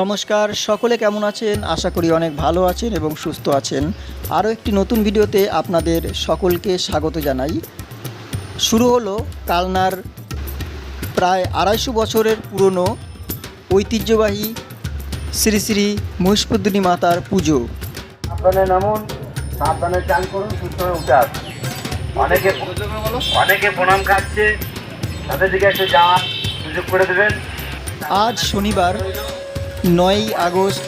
নমস্কার, সকলে কেমন আছেন? আশা করি অনেক ভালো আছেন এবং সুস্থ আছেন। আরও একটি নতুন ভিডিওতে আপনাদের সকলকে স্বাগত জানাই। শুরু হলো কালনার প্রায় আড়াইশো বছরের পুরনো ঐতিহ্যবাহী শ্রী শ্রী মহিষপুদ্দিনী মাতার পুজো। সাবধানে নামুন সাবধানে চান করুন, সুস্থ উঠে আসুন। অনেকে অনেকে প্রণাম খাচ্ছে, তাদের দিকে একটু যাওয়ার সুযোগ করে দেবেন। আজ শনিবার, নয়ই আগস্ট,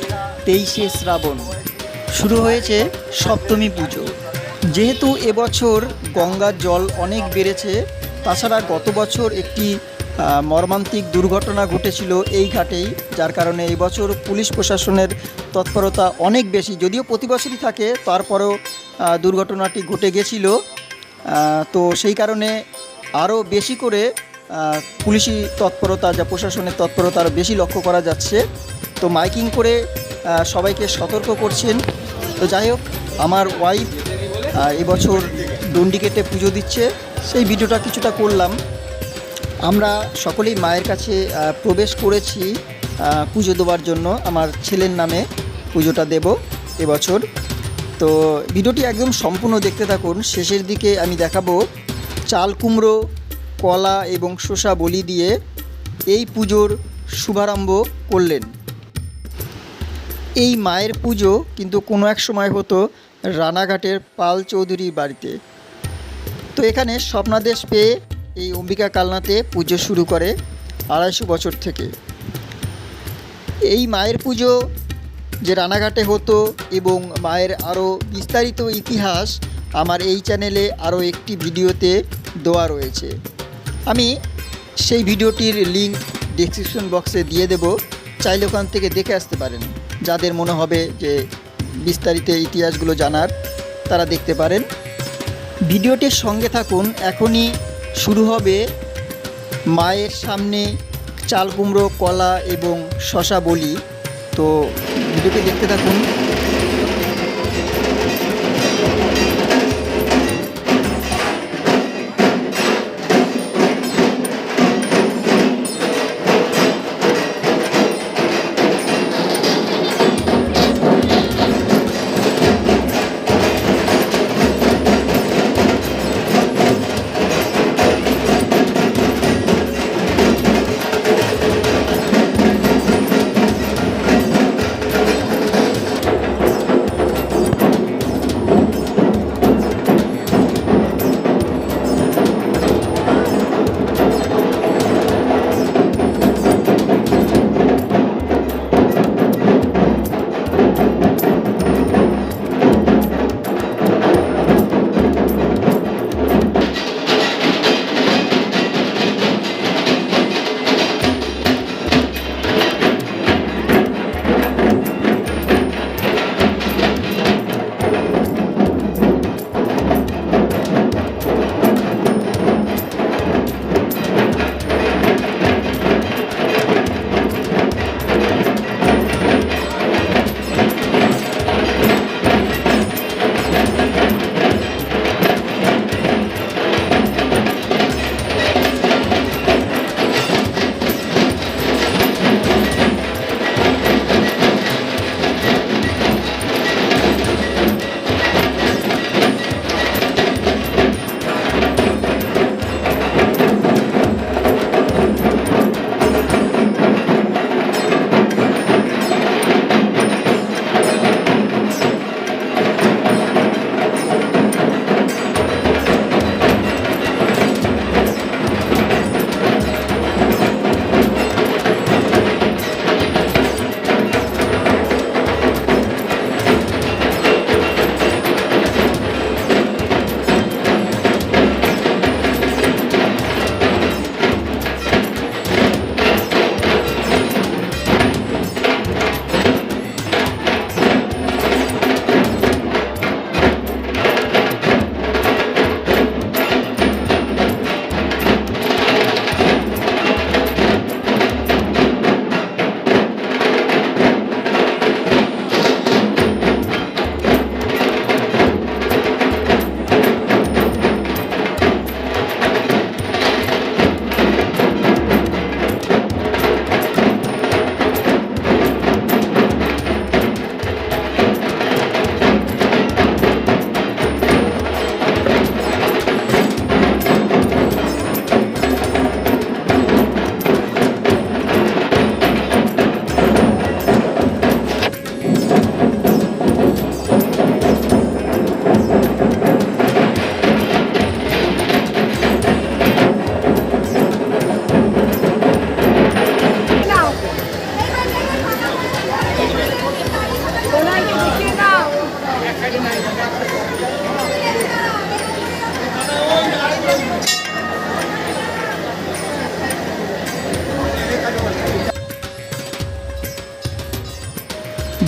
তেইশে শ্রাবণ। শুরু হয়েছে সপ্তমী পুজো। যেহেতু এবছর গঙ্গার জল অনেক বেড়েছে, তাছাড়া গত বছর একটি মর্মান্তিক দুর্ঘটনা ঘটেছিল এই ঘাটেই, যার কারণে এই বছর পুলিশ প্রশাসনের তৎপরতা অনেক বেশি। যদিও প্রতি বছরই থাকে, তারপরেও দুর্ঘটনাটি ঘটে গেছিল। তো সেই কারণে আরও বেশি করে পুলিশি তৎপরতা যা প্রশাসনের তৎপরতা আরও বেশি লক্ষ্য করা যাচ্ছে। তো মাইকিং করে সবাইকে সতর্ক করছেন। তো যাই হোক, আমার ওয়াইফ এবছর ডন্ডিকেটে পুজো দিচ্ছে। সেই ভিডিওটা কিছুটা করলাম। আমরা সকলেই মায়ের কাছে প্রবেশ করেছি পুজো দেওয়ার জন্য। আমার ছেলের নামে পুজোটা দেব এবছর। তো ভিডিওটি একদম সম্পূর্ণ দেখতে থাকুন। শেষের দিকে আমি দেখাবো চাল কুমড়ো কলা এবং শসা বলি দিয়ে এই পুজোর শুভারম্ভ করলেন। এই মায়ের পুজো কিন্তু কোনো এক সময় হতো রানাঘাটের পাল চৌধুরীর বাড়িতে। তো এখানে স্বপ্নাদেশ পেয়ে এই অম্বিকা কালনাতে পুজো শুরু করে আড়াইশো বছর থেকে। এই মায়ের পুজো যে রানাঘাটে হতো এবং মায়ের আরও বিস্তারিত ইতিহাস আমার এই চ্যানেলে আরও একটি ভিডিওতে দেওয়া রয়েছে। আমি সেই ভিডিওটির লিঙ্ক ডিসক্রিপশন বক্সে দিয়ে দেব। চাইলে ওখান থেকে দেখে আসতে পারেন। যাদের মনে হবে যে বিস্তারিত ইতিহাসগুলো জানার, তারা দেখতে পারেন। ভিডিওটির সঙ্গে থাকুন। এখনই শুরু হবে মায়ের সামনে চাল কুমড়ো, কলা এবং শশা বলি। তো ভিডিওটি দেখতে থাকুন।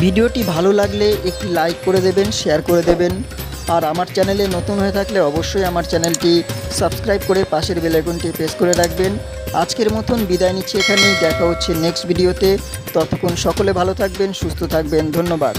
ভিডিওটি ভালো লাগলে একটি লাইক করে দেবেন, শেয়ার করে দেবেন। আর আমার চ্যানেলে নতুন হয়ে থাকলে অবশ্যই আমার চ্যানেলটি সাবস্ক্রাইব করে পাশের বেলাইকনটি প্রেস করে রাখবেন। আজকের মতন বিদায় নিচ্ছি এখানেই, দেখা হচ্ছে নেক্সট ভিডিওতে। ততক্ষণ সকলে ভালো থাকবেন, সুস্থ থাকবেন, ধন্যবাদ।